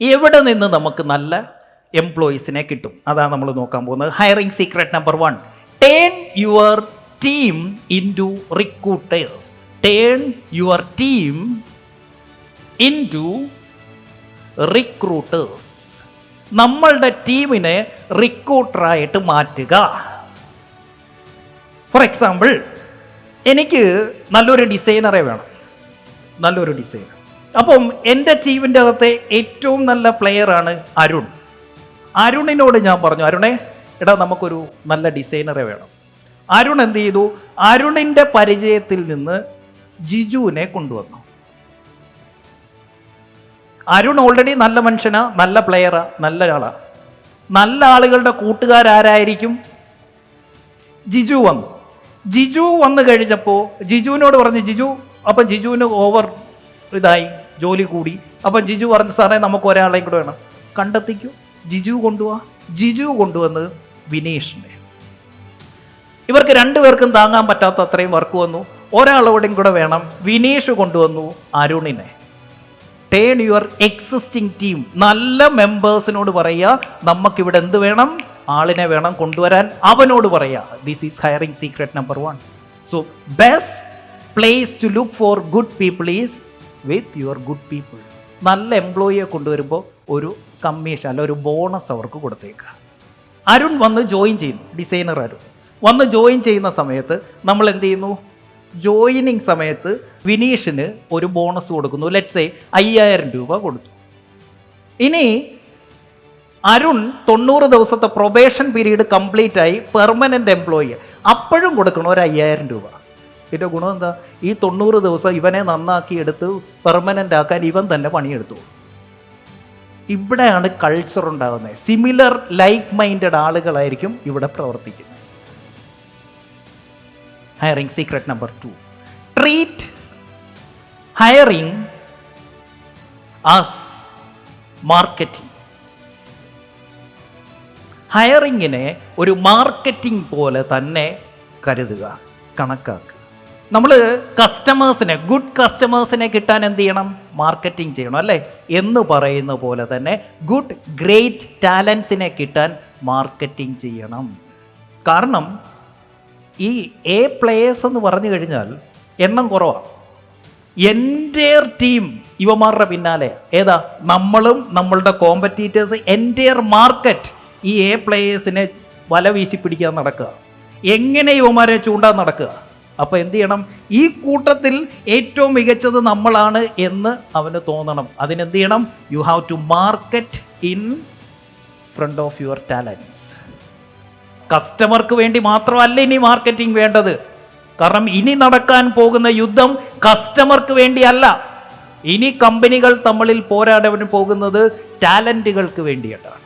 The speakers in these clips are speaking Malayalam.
എവിടെ നിന്ന് നമുക്ക് നല്ല എംപ്ലോയീസിനെ കിട്ടും? അതാണ് നമ്മൾ നോക്കാൻ പോകുന്നത്. Hiring secret number one turn your team in to recruiters turn your team in to recruiters നമ്മളുടെ ടീമിനെ റിക്രൂട്ടറായിട്ട് മാറ്റുക. ഫോർ എക്സാമ്പിൾ എനിക്ക് നല്ലൊരു ഡിസൈനറെ വേണം. നല്ലൊരു ഡിസൈനർ അപ്പം എന്റെ ടീമിന്റെ അകത്തെ ഏറ്റവും നല്ല പ്ലെയറാണ് അരുൺ. അരുണിനോട് ഞാൻ പറഞ്ഞു അരുണേ എടാ നമുക്കൊരു നല്ല ഡിസൈനറെ വേണം. അരുൺ എന്ത് ചെയ്തു? അരുണിന്റെ പരിചയത്തിൽ നിന്ന് ജിജുവിനെ കൊണ്ടുവന്നു. അരുൺ ഓൾറെഡി നല്ല മനുഷ്യനാ നല്ല പ്ലെയറാ നല്ല ആളാ. നല്ല ആളുകളുടെ കൂട്ടുകാരാരായിരിക്കും? ജിജു വന്നു. ജിജു വന്നു കഴിഞ്ഞപ്പോൾ ജിജുവിനോട് പറഞ്ഞു ജിജു അപ്പം ജിജുവിന് ഓവർ ഇതായി ജോലി കൂടി. അപ്പം ജിജു പറഞ്ഞു സാറേ നമുക്ക് ഒരാളെയും കൂടെ വേണം. കണ്ടെത്തിക്കൂ. ജിജു കൊണ്ടുപോവാ ജിജു കൊണ്ടുവന്ന് വിനീഷിനെ. ഇവർക്ക് രണ്ടുപേർക്കും താങ്ങാൻ പറ്റാത്ത അത്രയും വർക്ക് വന്നു. ഒരാളോടും കൂടെ വേണം വിനീഷ് കൊണ്ടുവന്നു അരുണിനെ. ടേൺ യുവർ എക്സിസ്റ്റിംഗ് ടീം നല്ല മെമ്പേഴ്സിനോട് പറയുക നമുക്കിവിടെ എന്ത് വേണം? ആളിനെ വേണം കൊണ്ടുവരാൻ. അവനോട് പറയുക this is hiring secret number one so best place to look for good people is with your good people നല്ല എംപ്ലോയിയെ കൊണ്ടുവരുമ്പോൾ ഒരു കമ്മീഷൻ അല്ല ഒരു ബോണസ് അവർക്ക് കൊടുത്തേക്കുക അരുൺ വന്ന് ജോയിൻ ചെയ്യുന്നു ഡിസൈനർ അരുൺ. വന്ന് ജോയിൻ ചെയ്യുന്ന സമയത്ത് നമ്മൾ എന്ത് ചെയ്യുന്നു? ജോയിനിങ് സമയത്ത് വിനീഷിന് ഒരു ബോണസ് കൊടുക്കുന്നു. ലെറ്റ്സ് എ അയ്യായിരം രൂപ കൊടുത്തു. ഇനി അരുൺ തൊണ്ണൂറ് ദിവസത്തെ പ്രൊബേഷൻ പീരീഡ് കംപ്ലീറ്റ് ആയി പെർമനന്റ് എംപ്ലോയി അപ്പോഴും കൊടുക്കണം ഒരു അയ്യായിരം രൂപ. ഇതിന്റെ ഗുണം എന്താ? ഈ തൊണ്ണൂറ് ദിവസം ഇവനെ നന്നാക്കി എടുത്ത് പെർമനന്റ് ആക്കാൻ ഇവൻ തന്നെ പണിയെടുത്തു. ഇവിടെയാണ് കൾച്ചർ ഉണ്ടാകുന്നത്. സിമിലർ ലൈക്ക് മൈൻഡഡ് ആളുകളായിരിക്കും ഇവിടെ പ്രവർത്തിക്കുന്നത്. Hiring secret number two treat hiring as marketing ഹയറിങ്ങിനെ ഒരു മാർക്കറ്റിംഗ് പോലെ തന്നെ കരുതുക കണക്കാക്കുക. നമ്മൾ കസ്റ്റമേഴ്സിനെ ഗുഡ് കസ്റ്റമേഴ്സിനെ കിട്ടാൻ എന്ത് ചെയ്യണം? മാർക്കറ്റിംഗ് ചെയ്യണം അല്ലേ? എന്ന് പറയുന്ന പോലെ തന്നെ ഗുഡ് ഗ്രേറ്റ് ടാലൻസിനെ കിട്ടാൻ മാർക്കറ്റിംഗ് ചെയ്യണം. കാരണം ഈ എ പ്ലേയേഴ്സ് എന്ന് പറഞ്ഞു കഴിഞ്ഞാൽ എണ്ണം കുറവാണ് എന്റയർ ടീം ഇവമാരുടെ പിന്നാലെ. ഏതാ? നമ്മളും നമ്മളുടെ കോമ്പറ്റീറ്റേഴ്സ് എന്റയർ മാർക്കറ്റ് ഈ എ പ്ലേയേഴ്സിനെ വല വീശി പിടിക്കാൻ നടക്കുക. എങ്ങനെ ഇവന്മാരെ ചൂണ്ടാൻ നടക്കുക? അപ്പോൾ എന്ത് ചെയ്യണം? ഈ കൂട്ടത്തിൽ ഏറ്റവും മികച്ചത് നമ്മളാണ് എന്ന് അവന് തോന്നണം. അതിനെന്ത് ചെയ്യണം? You have to market in front of your talents കസ്റ്റമർക്ക് വേണ്ടി മാത്രമല്ല ഇനി മാർക്കറ്റിംഗ് വേണ്ടത്. കാരണം ഇനി നടക്കാൻ പോകുന്ന യുദ്ധം കസ്റ്റമർക്ക് വേണ്ടിയല്ല. ഇനി കമ്പനികൾ തമ്മിൽ പോരാടാൻ പോകുന്നത് ടാലന്റുകൾക്ക് വേണ്ടിയിട്ടാണ്.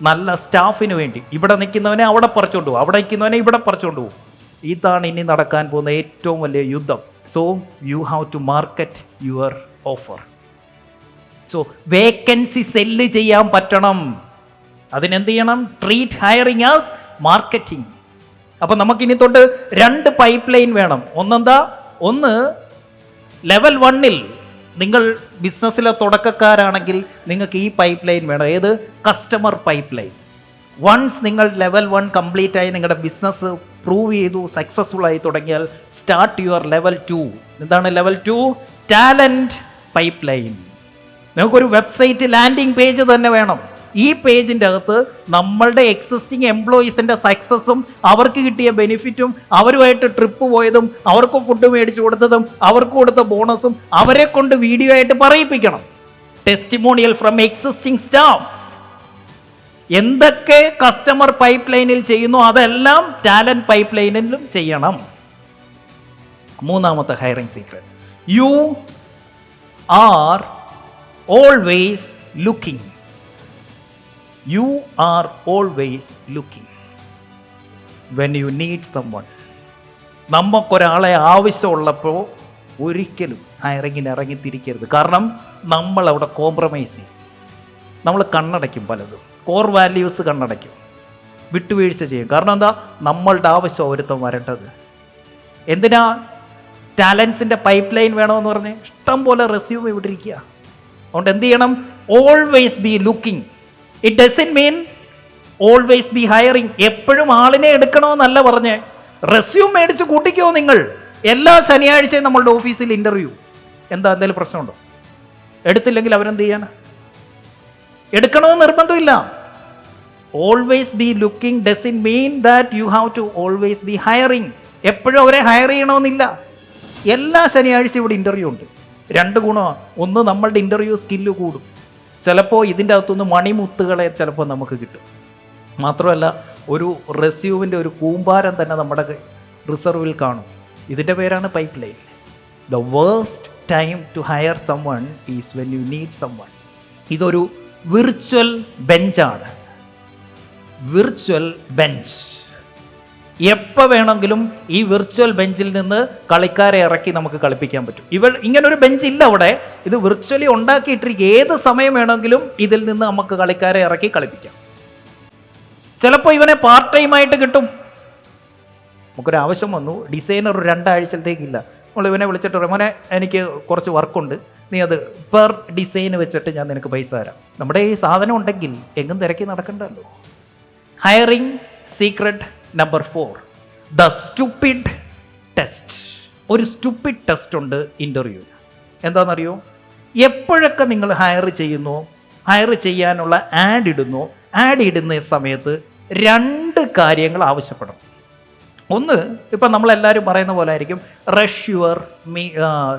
നല്ല സ്റ്റാഫിന് വേണ്ടി. ഇവിടെ നിൽക്കുന്നവനെ അവിടെ പറിച്ചുകൊണ്ട് പോകും അവിടെ നിൽക്കുന്നവനെ ഇവിടെ പറിച്ചുകൊണ്ട് പോകും ഇതാണ് ഇനി നടക്കാൻ പോകുന്ന ഏറ്റവും വലിയ യുദ്ധം. So you have to market your offer so vacancy sell ചെയ്യാൻ പറ്റണം. അതിനെന്ത് ചെയ്യണം? ട്രീറ്റ് ഹയറിങ് ആസ് മാർക്കറ്റിംഗ് അപ്പം നമുക്കിനി തൊട്ട് രണ്ട് പൈപ്പ് ലൈൻ വേണം. ഒന്നെന്താ? ഒന്ന് ലെവൽ വണ്ണിൽ നിങ്ങൾ ബിസിനസ്സിലെ തുടക്കക്കാരാണെങ്കിൽ നിങ്ങൾക്ക് ഈ പൈപ്പ് ലൈൻ വേണം. ഏത്? കസ്റ്റമർ പൈപ്പ് ലൈൻ വൺസ് നിങ്ങൾ ലെവൽ വൺ കംപ്ലീറ്റ് ആയി നിങ്ങളുടെ ബിസിനസ് പ്രൂവ് ചെയ്തു സക്സസ്ഫുൾ ആയി തുടങ്ങിയാൽ സ്റ്റാർട്ട് യുവർ ലെവൽ ടു എന്താണ് level two talent pipeline നമുക്കൊരു വെബ്സൈറ്റ് ലാൻഡിംഗ് പേജ് തന്നെ വേണം. ഈ പേജിന്റെ അകത്ത് നമ്മളുടെ എക്സിസ്റ്റിംഗ് എംപ്ലോയീസിന്റെ സക്സസ്സും അവർക്ക് കിട്ടിയ ബെനിഫിറ്റും അവരുമായിട്ട് ട്രിപ്പ് പോയതും അവർക്ക് ഫുഡ് മേടിച്ചു കൊടുത്തതും അവർക്ക് കൊടുത്ത ബോണസും അവരെ കൊണ്ട് വീഡിയോ ആയിട്ട് പറയിപ്പിക്കണം. ടെസ്റ്റിമോണിയൽ ഫ്രം എക്സിസ്റ്റിംഗ് സ്റ്റാഫ് എന്തൊക്കെ കസ്റ്റമർ പൈപ്പ് ലൈനിൽ ചെയ്യുന്നു അതെല്ലാം ടാലന്റ് പൈപ്പ് ലൈനിലും ചെയ്യണം. മൂന്നാമത്തെ hiring secret you are always looking you are always looking when you need someone നമുക്കൊരാളെ ആവശ്യമുള്ളപ്പോൾ ഒരിക്കലും ഹയറിങ്ങിന് ഇറങ്ങിത്തിരിക്കരുത്. കാരണം നമ്മൾ അവിടെ കോംപ്രമൈസ് ചെയ്യും. നമ്മൾ കണ്ണടയ്ക്കും പലതും. കോർ വാല്യൂസ് കണ്ണടയ്ക്കും. വിട്ടുവീഴ്ച ചെയ്യും. കാരണം എന്താ? നമ്മളുടെ ആവശ്യം ഒരുത്തം വരേണ്ടത്. എന്തിനാ? ടാലൻസിന്റെ പൈപ്പ് ലൈൻ വേണമെന്ന് പറഞ്ഞ് ഇഷ്ടം പോലെ റെസ്യൂം ഇവിടെ ഇരിക്കുക അതുകൊണ്ട് എന്ത് ചെയ്യണം? Always be looking it doesn't mean always be hiring എപ്പോഴും ആളിനെ എടുക്കണമെന്നല്ല പറഞ്ഞ് റെസ്യൂം മേടിച്ച് കൂട്ടിക്കോ നിങ്ങൾ. എല്ലാ ശനിയാഴ്ചയും നമ്മളുടെ ഓഫീസിൽ ഇന്റർവ്യൂ എന്താ എന്തെങ്കിലും പ്രശ്നമുണ്ടോ? എടുത്തില്ലെങ്കിൽ അവരെന്ത് ചെയ്യാനാ? എടുക്കണമെന്ന് നിർബന്ധമില്ല. Always be looking in mean that you have to always be hiring എപ്പോഴും അവരെ ഹയർ ചെയ്യണമെന്നില്ല. എല്ലാ ശനിയാഴ്ച ഇവിടെ ഇന്റർവ്യൂ ഉണ്ട്. രണ്ട് ഗുണമാണ്. ഒന്ന് നമ്മളുടെ ഇന്റർവ്യൂ സ്കില്ല് കൂടും. ചിലപ്പോൾ ഇതിന്റെ അകത്തുനിന്ന് മണിമുത്തുകളെ ചിലപ്പോൾ നമുക്ക് കിട്ടും. മാത്രമല്ല ഒരു റെസ്യൂവിന്റെ ഒരു കൂമ്പാരം തന്നെ നമ്മുടെ റിസർവിൽ കാണും. ഇതിന്റെ പേരാണ് pipeline the worst time to hire someone is when you need someone ഇതൊരു വിർച്വൽ ബെഞ്ചാണ് വിർച്വൽ ബെഞ്ച് എപ്പോൾ വേണമെങ്കിലും ഈ വിർച്വൽ ബെഞ്ചിൽ നിന്ന് കളിക്കാരെ ഇറക്കി നമുക്ക് കളിപ്പിക്കാൻ പറ്റും. ഇവർ ഇങ്ങനൊരു ബെഞ്ച് ഇല്ല അവിടെ. ഇത് വിർച്വലി ഉണ്ടാക്കിയിട്ടിരിക്കുക. ഏത് സമയം വേണമെങ്കിലും ഇതിൽ നിന്ന് നമുക്ക് കളിക്കാരെ ഇറക്കി കളിപ്പിക്കാം. ചിലപ്പോൾ ഇവനെ പാർട്ട് ടൈം ആയിട്ട് കിട്ടും. നമുക്കൊരു ആവശ്യം വന്നു. ഡിസൈനർ രണ്ടാഴ്ചത്തേക്കില്ല. നമ്മൾ ഇവനെ വിളിച്ചിട്ട് മോനെ എനിക്ക് കുറച്ച് വർക്കുണ്ട് നീ അത് പെർ ഡിസൈൻ വെച്ചിട്ട് ഞാൻ നിനക്ക് പൈസ തരാം. നമ്മുടെ ഈ സാധനം ഉണ്ടെങ്കിൽ എങ്ങും തിരക്കി നടക്കണ്ടല്ലോ. Hiring secret number four the stupid test ഒരു സ്റ്റുപ്പിഡ് ടെസ്റ്റ് ഉണ്ട് ഇന്റർവ്യൂ എന്താണെന്നറിയോ? എപ്പോഴൊക്കെ നിങ്ങൾ ഹയർ ചെയ്യുന്നു ഹയർ ചെയ്യാനുള്ള ആഡ് ഇടുന്നു ആഡ് ഇടുന്ന സമയത്ത് രണ്ട് കാര്യങ്ങൾ ആവശ്യപ്പെടും ഒന്ന് ഇപ്പം നമ്മളെല്ലാവരും പറയുന്ന പോലെ ആയിരിക്കും rush your me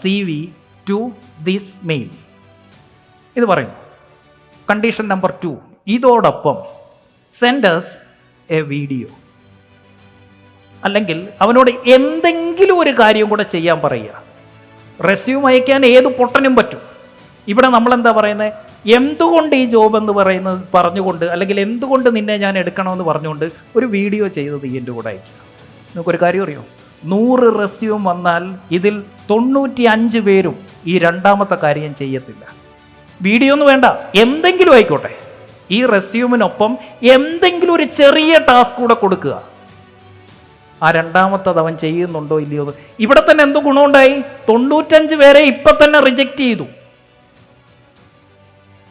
C V to this mail ഇത് പറയും കണ്ടീഷൻ നമ്പർ ടു ഇതോടൊപ്പം സെൻഡേഴ്സ് എ വീഡിയോ അല്ലെങ്കിൽ അവനോട് എന്തെങ്കിലും ഒരു കാര്യം കൂടെ ചെയ്യാൻ പറയുക. റെസ്യൂം അയക്കാൻ ഏത് പൊട്ടനും പറ്റും. ഇവിടെ നമ്മൾ എന്താ പറയുന്നത് എന്തുകൊണ്ട് ഈ ജോബ് എന്ന് പറയുന്നത് പറഞ്ഞുകൊണ്ട് അല്ലെങ്കിൽ എന്തുകൊണ്ട് നിന്നെ ഞാൻ എടുക്കണമെന്ന് പറഞ്ഞുകൊണ്ട് ഒരു വീഡിയോ ചെയ്തത് ഈ എന്റെ കൂടെ അയക്കുക. നിങ്ങൾക്കൊരു കാര്യം അറിയോ? നൂറ് റെസ്യൂം വന്നാൽ ഇതിൽ തൊണ്ണൂറ്റി അഞ്ച് പേരും ഈ രണ്ടാമത്തെ കാര്യം ചെയ്യത്തില്ല. വീഡിയോ ഒന്നും വേണ്ട. എന്തെങ്കിലും ആയിക്കോട്ടെ. ഈ റെസ്യൂമിനൊപ്പം എന്തെങ്കിലും ഒരു ചെറിയ ടാസ്ക് കൂടെ കൊടുക്കുക. ആ രണ്ടാമത്തത് അവൻ ചെയ്യുന്നുണ്ടോ ഇല്ലയോ. ഇവിടെ തന്നെ എന്തോ ഗുണമുണ്ടായി? തൊണ്ണൂറ്റഞ്ച് പേരെ ഇപ്പൊ തന്നെ റിജക്റ്റ് ചെയ്തു.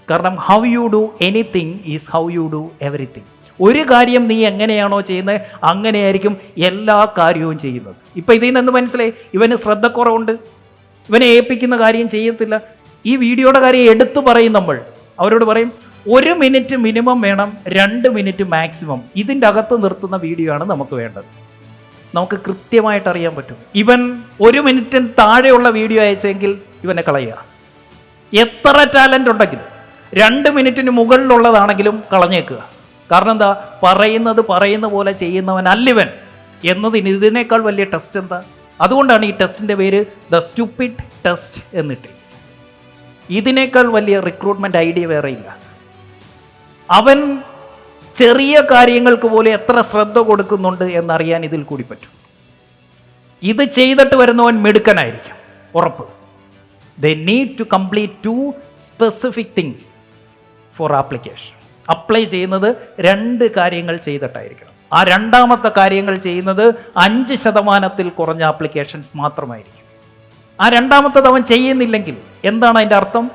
കാരണം how you do anything is how you do everything ഒരു കാര്യം നീ എങ്ങനെയാണോ ചെയ്യുന്നത് അങ്ങനെയായിരിക്കും എല്ലാ കാര്യവും ചെയ്യുന്നത്. ഇപ്പം ഇതിൽ നിന്ന് മനസ്സിലായി ഇവന് ശ്രദ്ധക്കുറവുണ്ട്. ഇവനെ ഏൽപ്പിക്കുന്ന കാര്യം ചെയ്യത്തില്ല. ഈ വീഡിയോയുടെ കാര്യം എടുത്തു പറയും നമ്മൾ. അവരോട് പറയും ഒരു മിനിറ്റ് മിനിമം വേണം രണ്ട് മിനിറ്റ് മാക്സിമം ഇതിന്റെ അകത്ത് നിർത്തുന്ന വീഡിയോ ആണ് നമുക്ക് വേണ്ടത്. നമുക്ക് കൃത്യമായിട്ട് അറിയാൻ പറ്റും. ഇവൻ ഒരു മിനിറ്റിന് താഴെയുള്ള വീഡിയോ അയച്ചെങ്കിൽ ഇവനെ കളയുക. എത്ര ടാലന്റ് ഉണ്ടെങ്കിലും രണ്ട് മിനിറ്റിന് മുകളിലുള്ളതാണെങ്കിലും കളഞ്ഞേക്കുക. കാരണം എന്താ? പറയുന്നത് പറയുന്ന പോലെ ചെയ്യുന്നവനല്ലിവൻ എന്നതിന് ഇതിനേക്കാൾ വലിയ ടെസ്റ്റ് എന്താ? അതുകൊണ്ടാണ് ഈ ടെസ്റ്റിന്റെ പേര് ദ സ്റ്റുപ്പിഡ് ടെസ്റ്റ് എന്നിട്ട്. ഇതിനേക്കാൾ വലിയ റിക്രൂട്ട്മെന്റ് ഐഡിയ വേറെ ഇല്ല. അവൻ ചെറിയ കാര്യങ്ങൾക്ക് പോലെ എത്ര ശ്രദ്ധ കൊടുക്കുന്നുണ്ട് എന്നറിയാൻ ഇതിൽ കൂടി പറ്റും. ഇത് ചെയ്തിട്ട് വരുന്നവൻ മിടുക്കനായിരിക്കും ഉറപ്പ്. The need to complete two specific things for application apply ചെയ്യുന്നത് രണ്ട് കാര്യങ്ങൾ ചെയ്തിട്ടായിരിക്കണം. ആ രണ്ടാമത്തെ കാര്യങ്ങൾ ചെയ്യുന്നത് അഞ്ച് ശതമാനത്തിൽ കുറഞ്ഞ ആപ്ലിക്കേഷൻസ് മാത്രമായിരിക്കും. ആ രണ്ടാമത്തത് അവൻ ചെയ്യുന്നില്ലെങ്കിൽ എന്താണ് അതിന്റെ അർത്ഥം?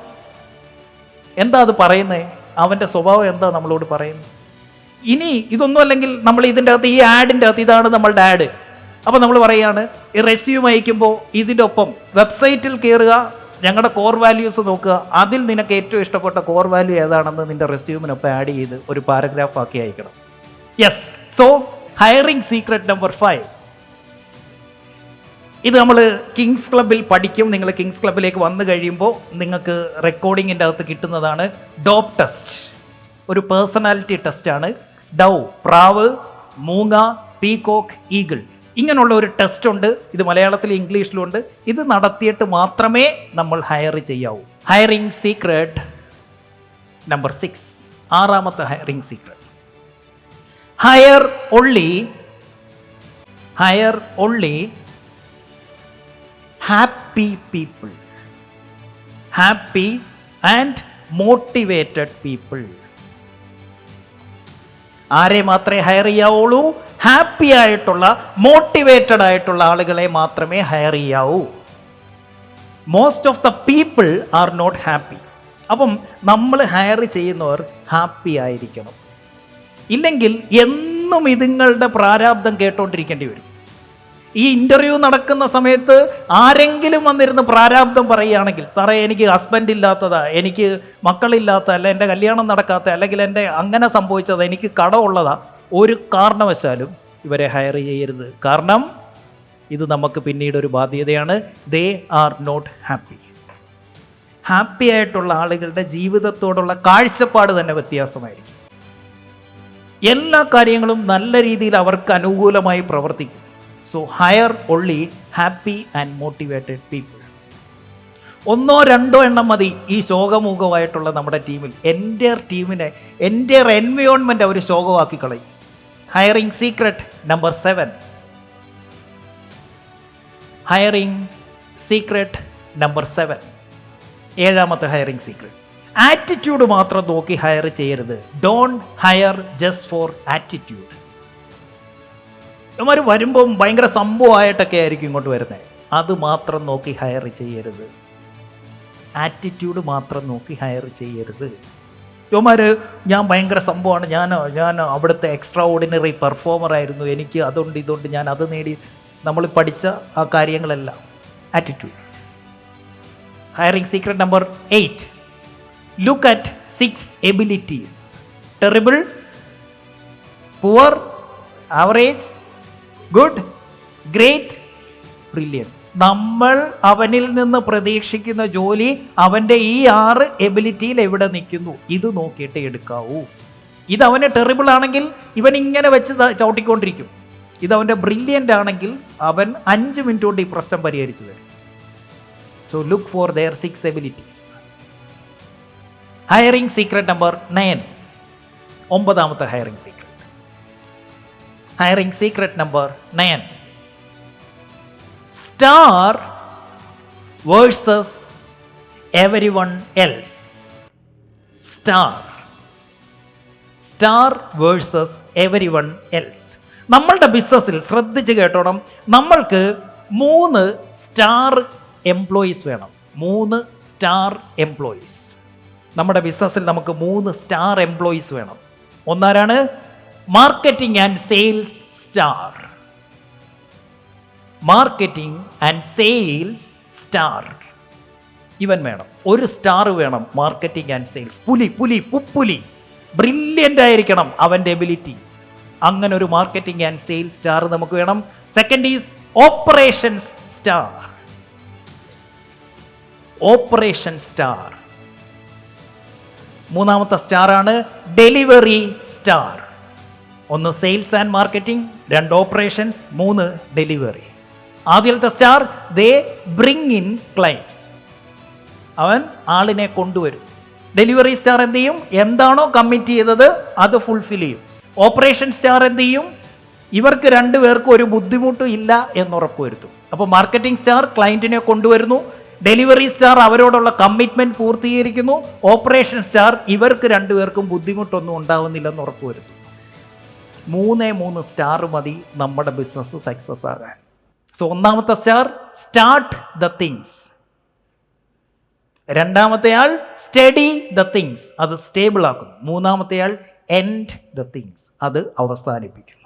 എന്താ അത് പറയുന്നത് അവന്റെ സ്വഭാവം എന്താ നമ്മളോട് പറയുന്നത് ഇനി ഇതൊന്നും അല്ലെങ്കിൽ നമ്മൾ ഇതിന്റെ അകത്ത് ഈ ആഡിന്റെ അകത്ത് ഇതാണ് നമ്മളുടെ ആഡ്. അപ്പോൾ നമ്മൾ പറയുകയാണ് ഈ റെസ്യൂം അയക്കുമ്പോൾ ഇതിന്റെ ഒപ്പം വെബ്സൈറ്റിൽ കയറുക ഞങ്ങളുടെ കോർ വാല്യൂസ് നോക്കുക. അതിൽ നിനക്ക് ഏറ്റവും ഇഷ്ടപ്പെട്ട കോർ വാല്യൂ ഏതാണെന്ന് നിന്റെ റെസ്യൂമിനൊപ്പം ആഡ് ചെയ്ത് ഒരു പാരഗ്രാഫ് ആക്കി അയക്കണം. Yes so hiring secret number five ഇത് നമ്മൾ കിങ്സ് ക്ലബിൽ പഠിക്കും. നിങ്ങൾ കിങ്സ് ക്ലബിലേക്ക് വന്നു കഴിയുമ്പോൾ നിങ്ങൾക്ക് റെക്കോർഡിങ്ങിന്റെ അകത്ത് കിട്ടുന്നതാണ് ഡോപ് ടെസ്റ്റ് ഒരു പേഴ്സണാലിറ്റി ടെസ്റ്റാണ് ഡൗ പ്രാവ് മൂങ്ങ പീകോക്ക് ഈഗിൾ ഇങ്ങനെയുള്ള ഒരു ടെസ്റ്റ് ഉണ്ട് ഇത് മലയാളത്തിൽ ഇംഗ്ലീഷിലും ഉണ്ട്. ഇത് നടത്തിയിട്ട് മാത്രമേ നമ്മൾ ഹയർ ചെയ്യാവൂ. ഹയറിംഗ് സീക്രട്ട് നമ്പർ സിക്സ് ആറാമത്തെ hiring secret hire only hire only happy people happy and motivated people ആരെ മാത്രമേ ഹയർ ചെയ്യാവുള്ളൂ? ഹാപ്പി ആയിട്ടുള്ള മോട്ടിവേറ്റഡ് ആയിട്ടുള്ള ആളുകളെ മാത്രമേ ഹയർ ചെയ്യാവൂ. Most of the people are not happy അപ്പം നമ്മൾ ഹയർ ചെയ്യുന്നവർ ഹാപ്പി ആയിരിക്കണം. ഇല്ലെങ്കിൽ എന്നും ഇതുങ്ങളുടെ പ്രാരാബ്ദം കേട്ടോണ്ടിരിക്കേണ്ടി വരും. ഈ ഇന്റർവ്യൂ നടക്കുന്ന സമയത്ത് ആരെങ്കിലും വന്നിരുന്ന് പ്രാരാബ്ദം പറയുകയാണെങ്കിൽ സാറേ എനിക്ക് ഹസ്ബൻഡ് ഇല്ലാത്തതാ എനിക്ക് മക്കളില്ലാത്ത അല്ല എന്റെ കല്യാണം നടക്കാത്ത അല്ലെങ്കിൽ എന്റെ അങ്ങനെ സംഭവിച്ചതാ എനിക്ക് കടമുള്ളതാ. ഒരു കാരണവശാലും ഇവരെ ഹയർ ചെയ്യരുത്. കാരണം ഇത് നമുക്ക് പിന്നീട് ഒരു ബാധ്യതയാണ്. They are not happy happy ആയിട്ടുള്ള ആളുകളുടെ ജീവിതത്തോടുള്ള കാഴ്ചപ്പാട് തന്നെ വ്യത്യാസമായിരിക്കും. എല്ലാ കാര്യങ്ങളും നല്ല രീതിയിൽ അവർക്ക് അനുകൂലമായി പ്രവർത്തിക്കും. So hire only happy and motivated people ഒന്നോ രണ്ടോ എണ്ണം മതി ഈ ശോകമുഖമായിട്ടുള്ള നമ്മുടെ ടീമിൽ എന്റെ ടീമിനെ എന്റെ എൻവയോൺമെന്റ് അവർ ശോകമാക്കി കളയും. Hiring secret number seven hiring secret number seven ഏഴാമത്തെ ഹയറിംഗ് സീക്രട്ട് ആറ്റിറ്റ്യൂഡ് മാത്രം നോക്കി ഹയർ ചെയ്യരുത്. Don't hire just for attitude ഇവന്മാർ വരുമ്പം ഭയങ്കര സംഭവമായിട്ടൊക്കെ ആയിരിക്കും ഇങ്ങോട്ട് വരുന്നത്. അത് മാത്രം നോക്കി ഹയർ ചെയ്യരുത്. ആറ്റിറ്റ്യൂഡ് മാത്രം നോക്കി ഹയർ ചെയ്യരുത്. യുവമാർ ഞാൻ ഭയങ്കര സംഭവമാണ്. ഞാൻ ഞാൻ അവിടുത്തെ എക്സ്ട്രാ ഓർഡിനറി പെർഫോമർ ആയിരുന്നു. എനിക്ക് അതുകൊണ്ട് ഇതുകൊണ്ട് ഞാൻ അത് നേടി നമ്മൾ പഠിച്ച ആ കാര്യങ്ങളെല്ലാം. Attitude hiring secret number eight look at six abilities terrible poor average good great brilliant നമ്മൾ അവനിൽ നിന്ന് പ്രതീക്ഷിക്കുന്ന ജോലി അവന്റെ ഈ ആറ് എബിലിറ്റിയിൽ എവിടെ നിൽക്കുന്നു? ഇത് നോക്കിയിട്ട് എടുക്കാവൂ. ഇത് അവന് ടെറിബിൾ ആണെങ്കിൽ ഇവൻ ഇങ്ങനെ വെച്ച് ചവിട്ടിക്കൊണ്ടിരിക്കും. ഇത് അവന്റെ ബ്രില്യന്റ് ആണെങ്കിൽ അവൻ അഞ്ച് മിനിറ്റ് കൊണ്ട് ഈ പ്രശ്നം പരിഹരിച്ചു തരും. So look for their six abilities hiring secret number nine ഒമ്പതാമത്തെ hiring secret hiring secret number nine star versus everyone else star star versus everyone else നമ്മളുടെ ബിസിനസ്സിൽ ശ്രദ്ധിച്ച് കേട്ടോണം. നമ്മൾക്ക് മൂന്ന് സ്റ്റാർ എംപ്ലോയീസ് വേണം. മൂന്ന് സ്റ്റാർ എംപ്ലോയീസ് നമ്മുടെ ബിസിനസ്സിൽ നമുക്ക് മൂന്ന് സ്റ്റാർ എംപ്ലോയീസ് വേണം. ഒന്നാരാണ്? Marketing and sales star marketing and sales star ഇവൻ വേണം. ഒരു സ്റ്റാർ വേണം മാർക്കറ്റിംഗ് ആൻഡ് സെയിൽസ് പുലി പുലി പുപ്പുലി. ബ്രില്യന്റ് ആയിരിക്കണം അവന്റെ എബിലിറ്റി അങ്ങനെ ഒരു മാർക്കറ്റിംഗ് ആൻഡ് സെയിൽസ് സ്റ്റാർ നമുക്ക് വേണം. Second is operations star operation star മൂന്നാമത്തെ സ്റ്റാർ ആണ് ഡെലിവറി സ്റ്റാർ ഒന്ന് സെയിൽസ് ആൻഡ് മാർക്കറ്റിംഗ് രണ്ട് ഓപ്പറേഷൻസ് മൂന്ന് ഡെലിവറി ആദ്യത്തെ star they bring in clients അവൻ ആളിനെ കൊണ്ടുവരും. ഡെലിവറി സ്റ്റാർ എന്ത് ചെയ്യും? എന്താണോ കമ്മിറ്റ് ചെയ്തത് അത് ഫുൾഫിൽ ചെയ്യും. ഓപ്പറേഷൻ സ്റ്റാർ എന്ത് ചെയ്യും? ഇവർക്ക് രണ്ടുപേർക്കും ഒരു ബുദ്ധിമുട്ടും ഇല്ല എന്ന് ഉറപ്പുവരുത്തും അപ്പോൾ മാർക്കറ്റിംഗ് സ്റ്റാർ ക്ലയന്റിനെ കൊണ്ടുവരുന്നു. ഡെലിവറി സ്റ്റാർ അവരോടുള്ള കമ്മിറ്റ്മെന്റ് പൂർത്തീകരിക്കുന്നു. ഓപ്പറേഷൻ സ്റ്റാർ ഇവർക്ക് രണ്ടുപേർക്കും ബുദ്ധിമുട്ടൊന്നും ഉണ്ടാവുന്നില്ലെന്ന് ഉറപ്പുവരുത്തും മൂന്നേ മൂന്ന് സ്റ്റാർ മതി നമ്മുടെ ബിസിനസ് സക്സസ് ആകാൻ. സോ ഒന്നാമത്തെ സ്റ്റാർ സ്റ്റാർട്ട് ദ തിങ്സ് രണ്ടാമത്തെ ആൾ സ്റ്റഡി ദ തിങ്സ് അത് സ്റ്റേബിൾ ആക്കുന്നു. മൂന്നാമത്തെ ആൾ എൻഡ് ദ തിങ്സ് അത് അവസാനിപ്പിക്കുന്നു.